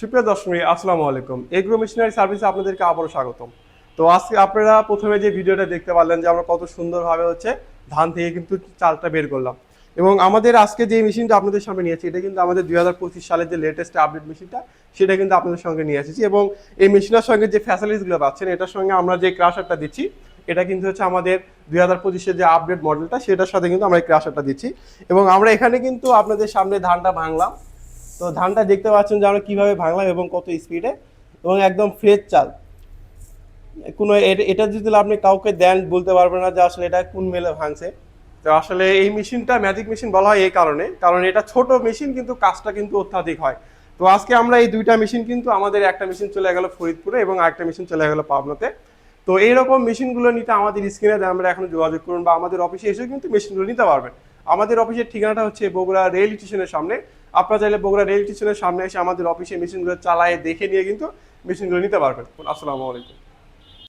সুপ্রিয় দর্শক, আসসালামু আলাইকুম। এগ্রো মেশিনারি সার্ভিসে আপনাদেরকে আবারও স্বাগতম। তো আজকে আপনারা প্রথমে যে ভিডিওটা দেখতে পারলেন যে আমরা কত সুন্দরভাবে হচ্ছে ধান থেকে কিন্তু চালটা বের করলাম। এবং আমাদের আজকে যে মেশিনটা আপনাদের সামনে নিয়েছি এটা কিন্তু আমাদের দুই হাজার পঁচিশ সালের যে লেটেস্ট আপডেট মেশিনটা, সেটা কিন্তু আপনাদের সঙ্গে নিয়ে এসেছি। এবং এই মেশিনের সঙ্গে যে ফ্যাসিলিটিসগুলো পাচ্ছেন, এটার সঙ্গে আমরা যে ক্রাশারটা দিচ্ছি, এটা কিন্তু হচ্ছে আমাদের দুই হাজার পঁচিশের যে আপডেট মডেলটা সেটার সাথে কিন্তু আমরা এই ক্রাশারটা দিচ্ছি। এবং আমরা এখানে কিন্তু আপনাদের সামনে ধানটা ভাঙলাম। তো ধানটা দেখতে পাচ্ছেন যে আমরা কীভাবে ভাঙলাম এবং কত স্পিডে এবং একদম ফ্রেশ চাল। কোনো এটা যদি আপনি কাউকে দেন বলতে পারবেন না যে আসলে এটা কোন মেলে ভাঙছে। তো আসলে এই মেশিনটা ম্যাজিক মেশিন বলা হয় এই কারণে, কারণ এটা ছোট মেশিন কিন্তু কাজটা কিন্তু অত্যাধিক হয়। তো আজকে আমরা এই দুইটা মেশিন কিন্তু আমাদের একটা মেশিন চলে গেল ফরিদপুরে এবং আরেকটা মেশিন চলে গেল পাবনাতে। তো এইরকম মেশিনগুলো নিতে আমাদের স্ক্রিনে আমরা এখন যোগাযোগ করুন বা আমাদের অফিসে এসেও কিন্তু মেশিনগুলো নিতে পারবেন। আমাদের অফিসের ঠিকানাটা হচ্ছে বগুড়া রেল স্টেশনের সামনে। আপনারা চাইলে বগুড়া রেল স্টেশনের সামনে এসে আমাদের অফিসে মেশিনগুলো চালায় দেখে নিয়ে কিন্তু মেশিনগুলো নিতে পারবেন। আসসালামু আলাইকুম।